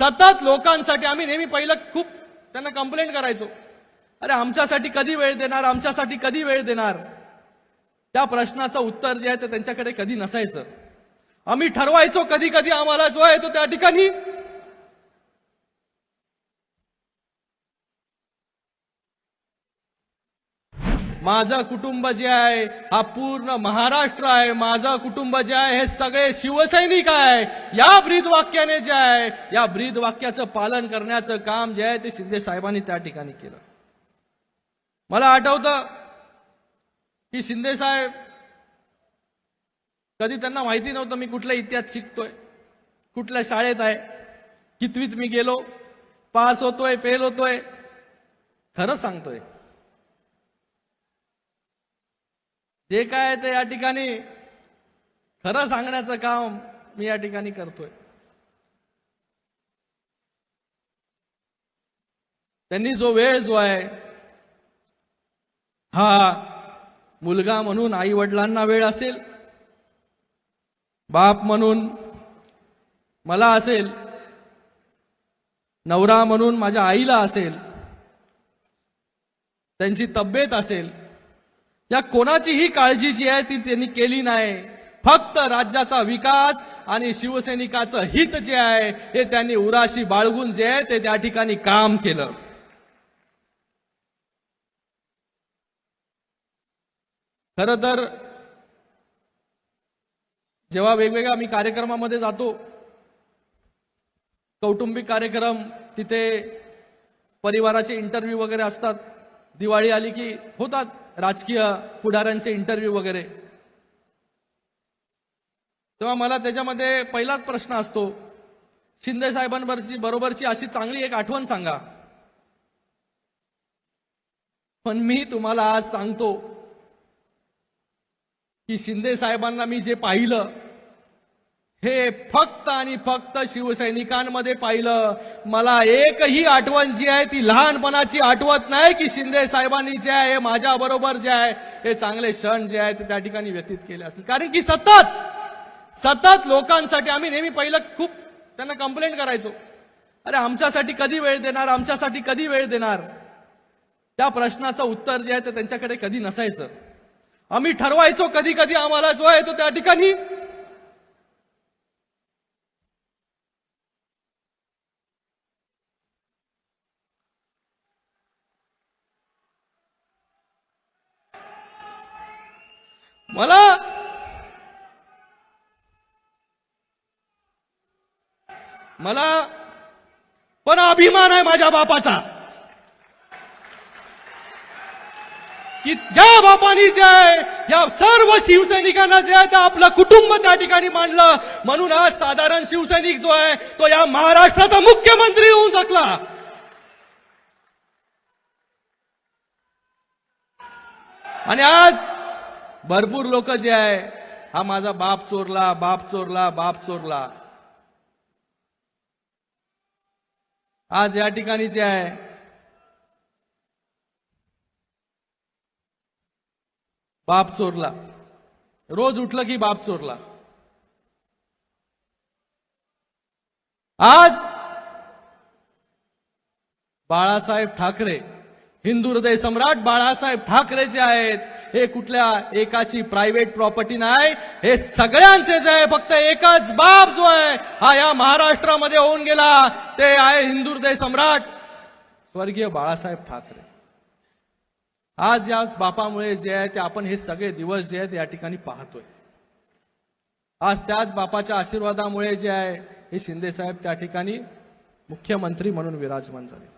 सतत लोकांसाठी आम्ही नेहमी पहिलं खूप त्यांना कंप्लेंट करायचो. अरे आमच्यासाठी कधी वेळ देणार? आमच्यासाठी कधी वेळ देणार? त्या प्रश्नाचं उत्तर जे आहे ते त्यांच्याकडे कधी नसायचं. आम्ही ठरवायचो कधी कधी आम्हाला जो आहे तो त्या ठिकाणी माझा कुटुंब जे आहे हा पूर्ण महाराष्ट्र आहे. माझा कुटुंब जे आहे हे सगळे शिवसैनिक आहे. या ब्रीद वाक्याने जे आहे या ब्रीद वाक्याचं पालन करण्याचं काम जे आहे ते शिंदे साहेबांनी त्या ठिकाणी केलं. मला आठवतं की शिंदे साहेब कधी त्यांना माहिती नव्हतं मी कुठल्या इतिहास शिकतोय कुठल्या शाळेत आहे कितवीत मी गेलो पास होतोय फेल होतोय खरं सांगतोय. जे काय ते या ठिकाणी खरं सांगण्याचं काम मी या ठिकाणी करतोय. त्यांनी जो वेळ जो आहे हा मुलगा म्हणून आई वडिलांना वेळ असेल बाप म्हणून मला असेल नवरा म्हणून माझ्या आईला असेल त्यांची तब्येत असेल या कोणाचीही काळजी जी आहे ती त्यांनी केली नाही. फक्त राज्याचा विकास आणि शिवसैनिकाचं हित जे आहे हे त्यांनी उराशी बाळगून जे आहे ते त्या ठिकाणी काम केलं. खर तर जेव्हा वेगवेगळ्या मी कार्यक्रमामध्ये जातो कौटुंबिक कार्यक्रम तिथे परिवाराचे इंटरव्ह्यू वगैरे असतात. दिवाळी आली की होतात. राजकीय पुढाऱ्यांचे इंटरव्ह्यू वगैरे. तेव्हा मला त्याच्यामध्ये पहिलाच प्रश्न असतो शिंदे साहेबांवरची बरोबरची अशी चांगली एक आठवण सांगा. पण मी तुम्हाला आज सांगतो की शिंदे साहेबांना मी जे पाहिलं हे फक्त आणि फक्त शिवसैनिकांमध्ये पाहिलं. मला एकही आठवण जी आहे ती लहानपणाची आठवत नाही की शिंदे साहेबांनी जे आहे हे माझ्या बरोबर जे आहे हे चांगले क्षण जे आहे ते त्या ठिकाणी व्यतीत केले असतील. कारण की सतत सतत लोकांसाठी आम्ही नेहमी पहिलं खूप त्यांना कंप्लेंट करायचो. अरे आमच्यासाठी कधी वेळ देणार आमच्यासाठी कधी वेळ देणार? त्या प्रश्नाचं उत्तर जे आहे ते त्यांच्याकडे कधी नसायचं. आम्ही ठरवायचो कधी कधी आम्हाला जो आहे तो त्या ठिकाणी मला? मला? पण अभिमान आहे माझ्या बापाचा. की ज्या बापानी जे आहे या सर्व शिवसैनिकांना जे आहे ते आपलं कुटुंब त्या ठिकाणी मांडलं. म्हणून आज साधारण शिवसैनिक जो आहे तो या महाराष्ट्राचा मुख्यमंत्री होऊ शकला. आणि आज भरपूर लोक जे आहे हा माझा बाप चोरला बाप चोरला बाप चोरला. आज या ठिकाणी जे आहे बाप चोरला. रोज उठलं की बाप चोरला. आज बाळासाहेब ठाकरे हिंदू हृदय सम्राट बाळासाहेब ठाकरे जे आहेत हे कुठल्या एकाची प्रायव्हेट प्रॉपर्टी नाही हे सगळ्यांचे जे आहे फक्त एकच बाप जो आहे हा या महाराष्ट्रामध्ये होऊन गेला. ते आहे हिंदुर्दय सम्राट स्वर्गीय बाळासाहेब ठाकरे. आज या बापामुळे जे आहे ते आपण हे सगळे दिवस जे आहेत या ठिकाणी पाहतोय. आज त्याच बापाच्या आशीर्वादामुळे जे आहे हे शिंदे साहेब त्या ठिकाणी मुख्यमंत्री म्हणून विराजमान झाले.